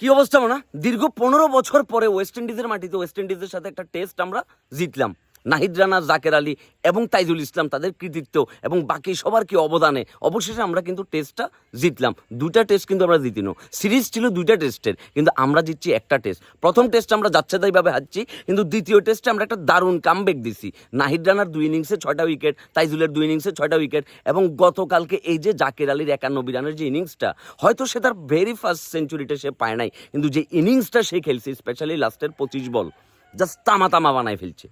কি অবস্থা মানা? দীর্ঘ পনেরো বছর পরে ওয়েস্ট ইন্ডিজের মাটিতে ওয়েস্ট ইন্ডিজের সাথে একটা টেস্ট আমরা জিতলাম। নাহিদ রানা, জাকের আলী এবং তাইজুল ইসলাম তাদের কৃতিত্ব এবং বাকি সবার কি অবদানে? অবশেষে আমরা কিন্তু টেস্টটা জিতলাম। দুইটা টেস্ট কিন্তু আমরা জিতিনো। সিরিজ ছিল দুইটা টেস্টের, কিন্তু আমরা জিতছি একটা টেস্ট। প্রথম টেস্ট আমরা যাচ্ছে তাইভাবে হারছি, কিন্তু দ্বিতীয় টেস্টে আমরা একটা দারুণ কামব্যাক দিছি। নাহিদ রানার দুই ইনিংসে ছয়টা উইকেট তাইজুলের দুই ইনিংসে ছয়টা উইকেট এবং গতকালকে এই যে জাকের আলীর একানব্বই রানের যে ইনিংসটা হয়তো সে তার ভেরি ফার্স্ট সেঞ্চুরিটা সে পায় নাই, কিন্তু যে ইনিংসটা সে খেলছে স্পেশালি লাস্টের পঁচিশ বল জাস্ট তামা তামা বানায় ফেলছে।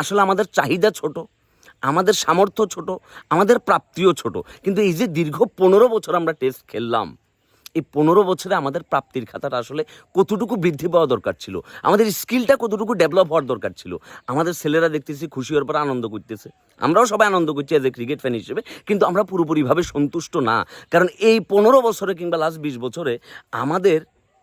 আসলে আমাদের চাহিদা ছোট, আমাদের সামর্থ্য ছোট, আমাদের প্রাপ্তিও ছোট। কিন্তু এই যে দীর্ঘ পনেরো বছর আমরা টেস্ট খেললাম, এই পনেরো বছরে আমাদের প্রাপ্তির খাতাটা আসলে কতটুকু বৃদ্ধি পাওয়া দরকার ছিল? আমাদের স্কিলটা কতটুকু ডেভেলপ হওয়ার দরকার ছিল? আমাদের ছেলেরা দেখতেছি খুশি হওয়ার পর আনন্দ করতেছে। আমরাও সবাই আনন্দ করছি এজ এ ক্রিকেট ফ্যান হিসেবে, কিন্তু আমরা পুরোপুরিভাবে সন্তুষ্ট না। কারণ এই পনেরো বছরে কিংবা লাস্ট বিশ বছরে আমাদের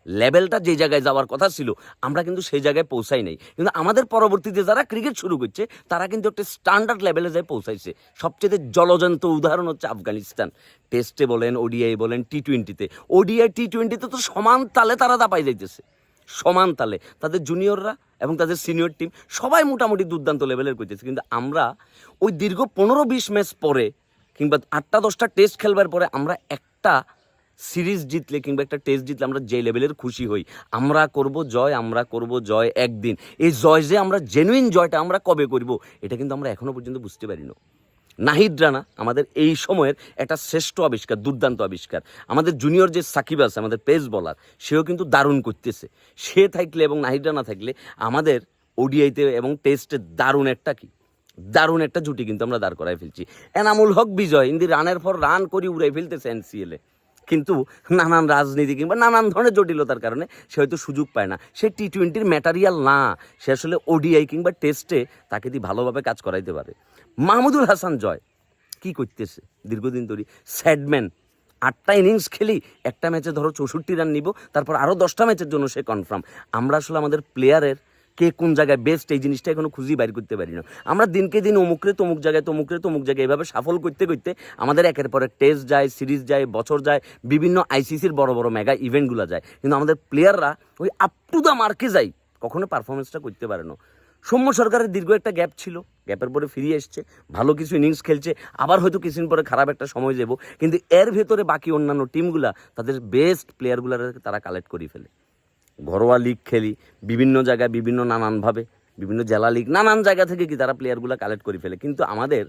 লেভেলটা যে জায়গায় যাওয়ার কথা ছিল, আমরা কিন্তু সেই জায়গায় পৌঁছাই নাই। কিন্তু আমাদের পরবর্তীতে যারা ক্রিকেট শুরু করছে, তারা কিন্তু একটা স্ট্যান্ডার্ড লেভেলে যায় পৌঁছাইছে। সবচেয়ে জলজন্ত উদাহরণ হচ্ছে আফগানিস্তান। টেস্টে বলেন ওডিআই বলেন টি টোয়েন্টিতে ওডিআই টি টোয়েন্টিতে তো সমান তালে তারা দাপাই যাইতেছে। সমান তালে। তাদের জুনিয়ররা এবং তাদের সিনিয়র টিম সবাই মোটামুটি দুর্দান্ত লেভেলের করতেছে। কিন্তু আমরা ওই দীর্ঘ পনেরো বিশ ম্যাচ পরে কিংবা আটটা দশটা টেস্ট খেলবার পরে আমরা একটা সিরিজ জিতলে কিংবা একটা টেস্ট জিতলে আমরা যে লেভেলের খুশি হই। আমরা করব জয়, আমরা করব জয় একদিন। এই জয় যে আমরা জেনুইন জয়টা আমরা কবে করব, এটা কিন্তু আমরা এখনও পর্যন্ত বুঝতে পারি না নাহিদ রানা আমাদের এই সময়ের একটা শ্রেষ্ঠ আবিষ্কার, দুর্দান্ত আবিষ্কার। আমাদের জুনিয়র যে সাকিব আছে, আমাদের পেস বলার সেও কিন্তু দারুণ করতেছে। সে থাকলে এবং নাহিদ রানা থাকলে আমাদের ওডিআইতে এবং টেস্টে দারুণ একটা কি? দারুণ একটা জুটি কিন্তু আমরা দাঁড় করাই ফেলছি। এনামুল হক বিজয়, ইন্দি রানের পর রান করি উড়াই ফেলতেছে এনসিএলে কিন্তু নানান রাজনীতি কিংবা নানান ধরনের জটিলতার কারণে সে হয়তো সুযোগ পায় না। সে টি টোয়েন্টির ম্যাটারিয়াল না। সে আসলে ওডিআই কিংবা টেস্টে তাকে দিয়ে ভালোভাবে কাজ করাইতে পারে। মাহমুদুল হাসান জয়। কি করতেছে? দীর্ঘদিন ধরে স্যাডম্যান আটটা ইনিংস খেলি, একটা ম্যাচে ধরো চৌষট্টি রান নিব, তারপর আরও দশটা ম্যাচের জন্য সে কনফার্ম আমরা আসলে আমাদের প্লেয়ারের কে কোন জায়গায় বেস্ট এই জিনিসটা এখনও খুঁজেই বাইর করতে পারি না। আমরা দিনকে দিন অমুকরে তমুক জায়গায় তমুকরে তমুক জায়গায় এভাবে সাফল করতে করতে আমাদের একের পর এক টেস্ট যায় সিরিজ যায়, বছর যায়, বিভিন্ন আইসিসির বড় বড় মেগা ইভেন্টগুলো যায়। কিন্তু আমাদের প্লেয়াররা ওই আপ টু দ্য মার্কে যায়, কখনো পারফরমেন্সটা করতে পারে না। সৌম্য সরকারের দীর্ঘ একটা গ্যাপ ছিল গ্যাপের পরে ফিরিয়ে এসছে, ভালো কিছু ইনিংস খেলছে, আবার হয়তো কিছুদিন পরে খারাপ একটা সময় যাব কিন্তু এর ভেতরে বাকি অন্যান্য টিমগুলা তাদের বেস্ট প্লেয়ারগুলার তারা কালেক্ট করে ফেলে। ঘরোয়া লিগ খেলি বিভিন্ন জায়গায় বিভিন্ন নানানভাবে বিভিন্ন জেলা লিগ নানান জায়গা থেকে কি তারা প্লেয়ারগুলো কালেক্ট করে ফেলে। কিন্তু আমাদের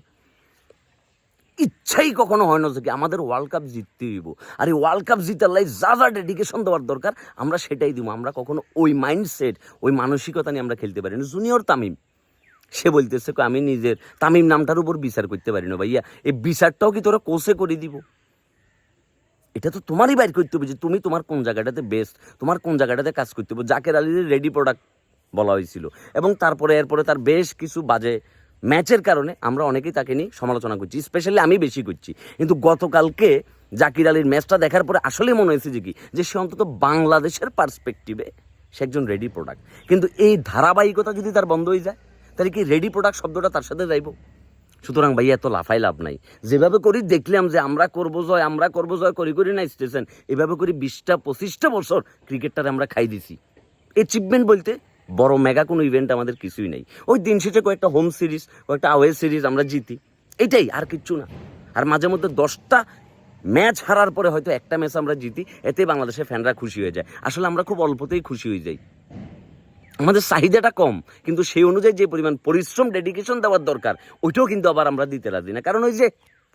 ইচ্ছাই কখনো হয় না যে কি আমাদের ওয়ার্ল্ড কাপ জিততে হইব। আর এই ওয়ার্ল্ড কাপ জিতার লাই যা যা ডেডিকেশন দেওয়ার দরকার আমরা সেটাই দিব। আমরা কখনো ওই মাইন্ডসেট ওই মানসিকতা নিয়ে আমরা খেলতে পারি না। জুনিয়র তামিম সে বলতেছে "কো, আমি নিজের তামিম নামটার উপর বিচার করতে পারি না ভাইয়া। এই বিচারটাও কি তোরা কোষে করে দিব? এটা তো তোমারই বাইর করতে হবে যে তুমি তোমার কোন জায়গাটাতে বেস্ট তোমার কোন জায়গাটাতে কাজ করতে হবে। জাকের আলীর রেডি প্রোডাক্ট বলা হয়েছিল। এবং তারপরে, এরপরে তার বেশ কিছু বাজে ম্যাচের কারণে আমরা অনেকেই তাকে নিয়ে সমালোচনা করছি স্পেশালি আমি বেশি করছি। কিন্তু গতকালকে জাকির আলীর ম্যাচটা দেখার পরে আসলেই মনে হয়েছে যে কি? যে সে অন্তত বাংলাদেশের পার্সপেক্টিভে সে একজন রেডি প্রোডাক্ট কিন্তু এই ধারাবাহিকতা যদি তার বন্ধ হয়ে যায়, তাহলে কি রেডি প্রোডাক্ট শব্দটা তার সাথে যাইব? সুতরাং ভাইয়া এত লাফাই লাভ নাই। যেভাবে করি দেখলাম যে আমরা করব জয়, আমরা করব জয়, করি করি না স্টেশন এভাবে করি বিশটা, পঁচিশটা বছর ক্রিকেটটারে আমরা খাই দিছি। অ্যাচিভমেন্ট বলতে বড় মেগা কোনো ইভেন্ট আমাদের কিছুই নেই। ওই দিন শেষে কয়েকটা হোম সিরিজ কয়েকটা আওয়ে সিরিজ আমরা জিতি। এটাই, আর কিচ্ছু না। আর মাঝে মধ্যে দশটা ম্যাচ হারার পরে হয়তো একটা ম্যাচ আমরা জিতি, এতে বাংলাদেশের ফ্যানরা খুশি হয়ে যায়। আসলে আমরা খুব অল্পতেই খুশি হয়ে যাই। আমাদের চাহিদাটা কম, কিন্তু সেই অনুযায়ী যে পরিমাণ পরিশ্রম ডেডিকেশন দেওয়ার দরকার, ওইটাও কিন্তু আবার আমরা দিতে রাজি না। কারণ ওই যে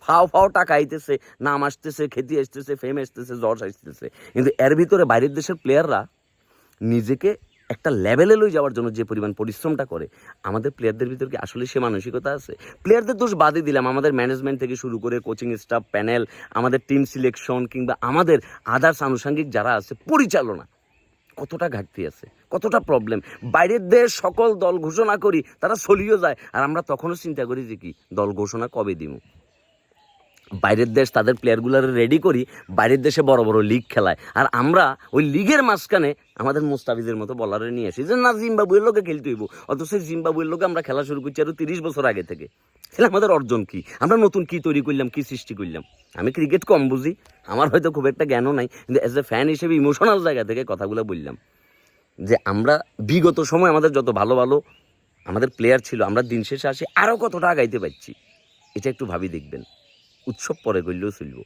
ফাও ফাও টাকা আইতেছে, নাম আসতেছে খ্যাতি আসতেছে ফেম আসতেছে যশ আসতেছে, কিন্তু এর ভিতরে বাইরের দেশের প্লেয়াররা নিজেকে একটা লেভেলে লই যাওয়ার জন্য যে পরিমাণ পরিশ্রমটা করে, আমাদের প্লেয়ারদের ভিতর কি আসলে সে মানসিকতা আছে? প্লেয়ারদের দোষ বাদই দিলাম, আমাদের ম্যানেজমেন্ট থেকে শুরু করে কোচিং স্টাফ প্যানেল আমাদের টিম সিলেকশন কিংবা আমাদের আদার্স আনুষঙ্গিক যারা আছে, পরিচালনা। কতটা ঘাটতি আছে? কতটা প্রবলেম বাইরের দেশ সকল দল ঘোষণা করি, তারা চলিও যায়। আর আমরা তখনও চিন্তা করি যে কি, দল ঘোষণা কবে দিব বাইরের দেশ তাদের প্লেয়ারগুলোর রেডি করি, বাইরের দেশে বড় বড় লিগ খেলায়। আর আমরা ওই লিগের মাঝখানে আমাদের মুস্তাফিজের মতো বলারে নিয়ে আসি যে, না, জিম্বাবুয়ের লোকে খেলতে হইব। অথচ জিম্বাবুয়ের লোকে আমরা খেলা শুরু করছি আরও তিরিশ বছর আগে থেকে। তাহলে আমাদের অর্জন কি? আমরা নতুন কি তৈরি করলাম, কি সৃষ্টি করলাম? আমি ক্রিকেট কম বুঝি, আমার হয়তো খুব একটা জ্ঞানও নাই, কিন্তু অ্যাজ এ ফ্যান হিসেবে ইমোশনাল জায়গা থেকে কথাগুলো বললাম। যে আমরা বিগত সময় আমাদের যত ভালো ভালো আমাদের প্লেয়ার ছিল, আমরা দিন শেষে আসি আরও কতটা আগাইতে পারছি, এটা একটু ভাবি দেখবেন। উৎসব পরে করলেও চলবো